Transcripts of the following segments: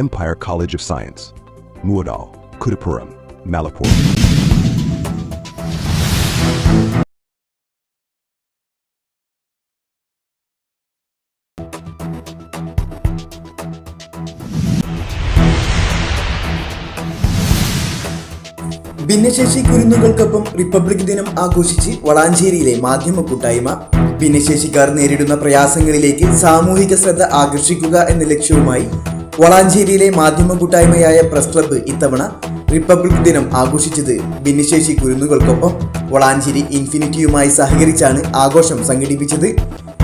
Empire College of Science. Muadal, Kudapuram, Malapur. ഭിന്നശേഷി കുരുന്നുകൾക്കൊപ്പം republic ദിനം ആഘോഷിച്ച് വളാഞ്ചേരിയിലെ മാധ്യമ കൂട്ടായ്മ ഭിന്നശേഷിക്കാർ നേരിടുന്ന പ്രയാസങ്ങളിലേക്ക് സാമൂഹിക ശ്രദ്ധ ആകർഷിക്കുക എന്ന ലക്ഷ്യവുമായി വളാഞ്ചേരിയിലെ മാധ്യമ കൂട്ടായ്മയായ പ്രസ് ക്ലബ്ബ് ഇത്തവണ റിപ്പബ്ലിക് ദിനം ആഘോഷിച്ചത് ഭിന്നശേഷി കുരുന്നുകൾക്കൊപ്പം വളാഞ്ചേരി ഇൻഫിനിറ്റിയുമായി സഹകരിച്ചാണ് ആഘോഷം സംഘടിപ്പിച്ചത്.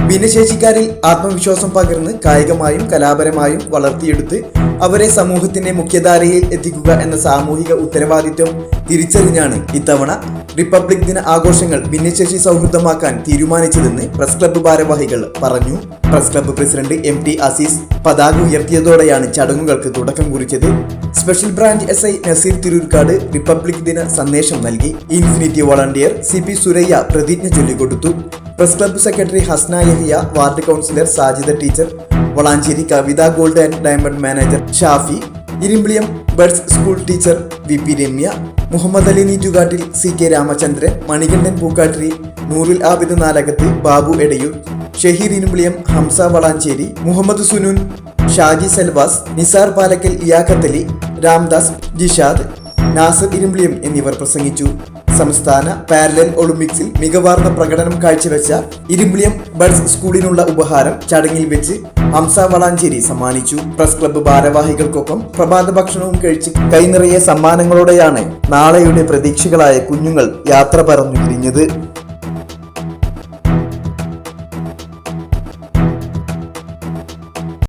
ഭിന്നശേഷിക്കാരിൽ ആത്മവിശ്വാസം പകർന്ന് കായികമായും കലാപരമായും വളർത്തിയെടുത്ത് അവരെ സമൂഹത്തിന്റെ മുഖ്യധാരയിൽ എത്തിക്കുക എന്ന സാമൂഹിക ഉത്തരവാദിത്വം തിരിച്ചറിഞ്ഞാണ് ഇത്തവണ റിപ്പബ്ലിക് ദിന ആഘോഷങ്ങൾ ഭിന്നശേഷി സൗഹൃദമാക്കാൻ തീരുമാനിച്ചതെന്ന് പ്രസ് ക്ലബ്ബ് ഭാരവാഹികൾ പറഞ്ഞു. Press club president M T Azeez പതാക ഉയർത്തിയതോടെയാണ് ചടങ്ങുകൾക്ക് തുടക്കം കുറിച്ചത്. Special branch S I Naseer Thirurkad republic ദിന സന്ദേശം നൽകി. Infinity volunteer C P Suraiya പ്രതിജ്ഞ ചൊല്ലിക്കൊടുത്തു. Press club secretary Hasna Yahiya ward councillor Sajida teacher Valanchery Kavitha gold and diamond manager Shafi Irimbiliyam buds school teacher V P Ramya Muhammad Ali Neettukattil C K Ramachandran Manikandan Pookkattiri Noorul Abid Nalakath Babu Edayur Shaheer Irimbiliyam Hamza Valanchery Muhammad Sunoon Shaji Selvas Nisar Palakkal ഇയാഖത്തലി Ramdas Jishad Nasar Irimbiliyam എന്നിവർ പ്രസംഗിച്ചു. സംസ്ഥാന parallel ഒളിമ്പിക്സിൽ മികവാർന്ന പ്രകടനം കാഴ്ചവെച്ച Irimbiliyam buds സ്കൂളിനുള്ള ഉപഹാരം ചടങ്ങിൽ വെച്ച് ഹംസ വളാഞ്ചേരി സമ്മാനിച്ചു. പ്രസ് ക്ലബ്ബ് ഭാരവാഹികൾക്കൊപ്പം പ്രഭാത ഭക്ഷണവും കഴിച്ച് കൈനിറയെ സമ്മാനങ്ങളോടെയാണ് നാളെയുടെ പ്രതീക്ഷകളായ കുഞ്ഞുങ്ങൾ യാത്ര പറഞ്ഞു പിരിഞ്ഞത്